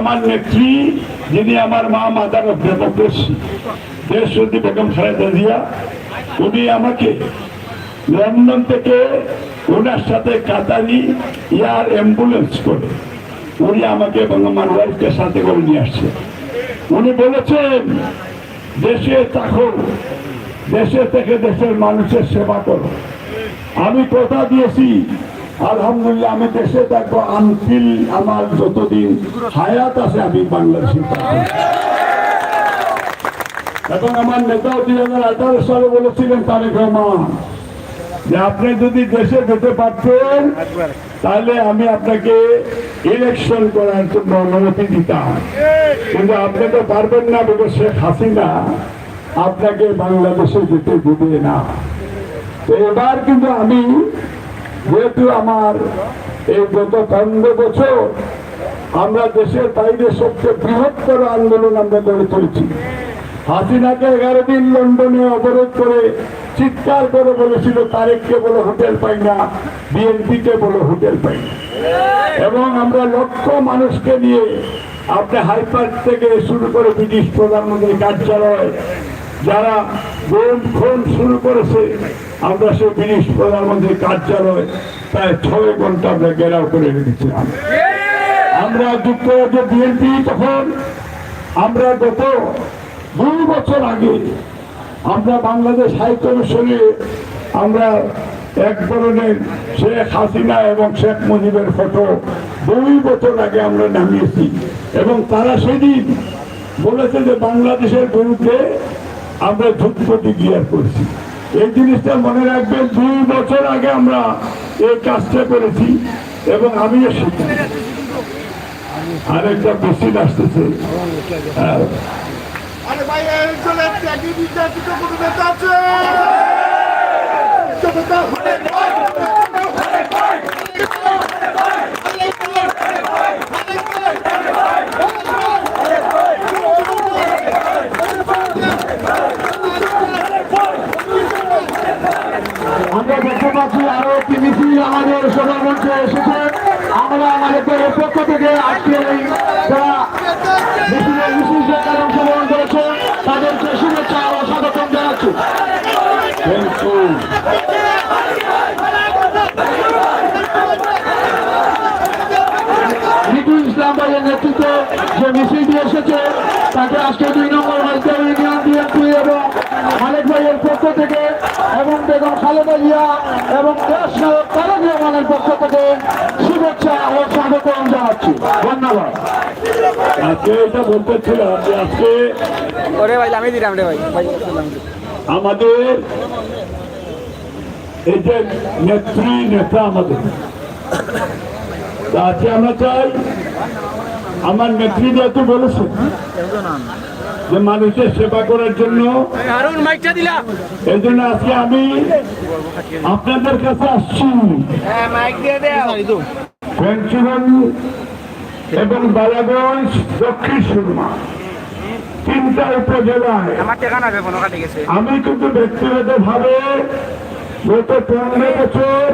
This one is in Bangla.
আমার নেত্রী, যিনি আমার মা ডেমোক্রেসি দেশরতী বেগম খালেদা জিয়া, উনি আমাকে লন্ডন থেকে ওনার সাথে কাতারি এয়ার অ্যাম্বুলেন্স করে উনি আমাকে এবং আমার ওয়াইফকে সাথে করে নিয়ে আসছে। উনি বলেছেন, দেশে থাকো, দেশে থেকে দেশের মানুষের সেবা করো। আমি কথা দিয়েছি আলহামদুলিল্লাহ, আমি দেশে থাকব আনফিল আমার যতদিন হায়াত আছে, আমি বাংলাদেশে এবং আমার নেতাও দুই হাজার আঠারো সালে বলেছিলেন, তারেক রহমান, যে আপনি যদি দেশে যেতে পারতেন, তাহলে আমি আপনাকে ইলেকশন করার জন্য অনুমতি দিতাম। কিন্তু আপনি তো পারবেন না বলে শেখ হাসিনা আপনাকে বাংলাদেশে যেতে দেবে না। তো এবার কিন্তু আমি যেহেতু আমার এই গত পনেরো বছর আমরা দেশের বাইরে সবচেয়ে বৃহত্তর আন্দোলন আমরা গড়ে তুলেছি। হাসিনাকে এগারো দিন লন্ডনে অবরোধ করে চিৎকার করে বলেছিল, তারেককে বলে হোটেল পাই না, বিএনপিকে বলে হোটেল পাই না। এবং আমরা লক্ষ মানুষকে নিয়ে, আপনি হাইপার থেকে শুরু করে ব্রিটিশ প্রধানমন্ত্রী কার্যালয় যারা গুম খুন শুরু করেছে, আমরা সে ব্রিটিশ প্রধানমন্ত্রী কার্যালয় প্রায় ছয় ঘণ্টা আমরা ঘেরাও করে রেখেছিলাম। আমরা যুক্তরাজ্য বিএনপি তখন, আমরা গত দুই বছর আগে আমরা বাংলাদেশ হাই কমিশনে আমরা এক ধরনের শেখ হাসিনা এবং শেখ মুজিবের ফটো দুই বছর আগে আমরা নামিয়েছি। এবং তারা সেদিন বলেছে যে বাংলাদেশের বিরুদ্ধে আমরা যুদ্ধ ক্লিয়ার করছি। এই জিনিসটা মনে রাখবেন দুই বছর আগে আমরা এই কাজটা করেছি এবং আমি আরেকটা বেশি আসতেছে। হ্যাঁ, আরে ভাই আছে? আমরা দেখতে পাচ্ছি আরও মিছিল আমাদের সবার মঞ্চে এসেছে। আমরা আমাদের পক্ষ থেকে আজকে এই যারা তাদেরকে যে মিছিলটি এসেছে, তাকে আজকে দুই নম্বর মাইকেল থেকে এবং বেগম খালেদা জিয়া এবং দেশ নায়ক তারেক রহমানের পক্ষ থেকে শুভেচ্ছা ও স্বাগতম জানাচ্ছি। ধন্যবাদ। আজকে এটা বলতেছিলাম যে আজকে ওরে ভাই লামিয়ে দিলাম রে ভাই। ভাই আমাদের এই যে নেত্রী নেতা আমাদের। আজকে আমরা চাই আমার নেত্রী যেহেতু বলেছে যে মানুষের সেবা করার জন্য। এই জন্য আজকে আমি আপনাদের কাছে আসছি। হ্যাঁ এবং বালাগঞ্জ দক্ষিণ সুরমা তিনটা উপজেলায়। আমি কিন্তু ব্যক্তিগত ভাবে গত পনেরো বছর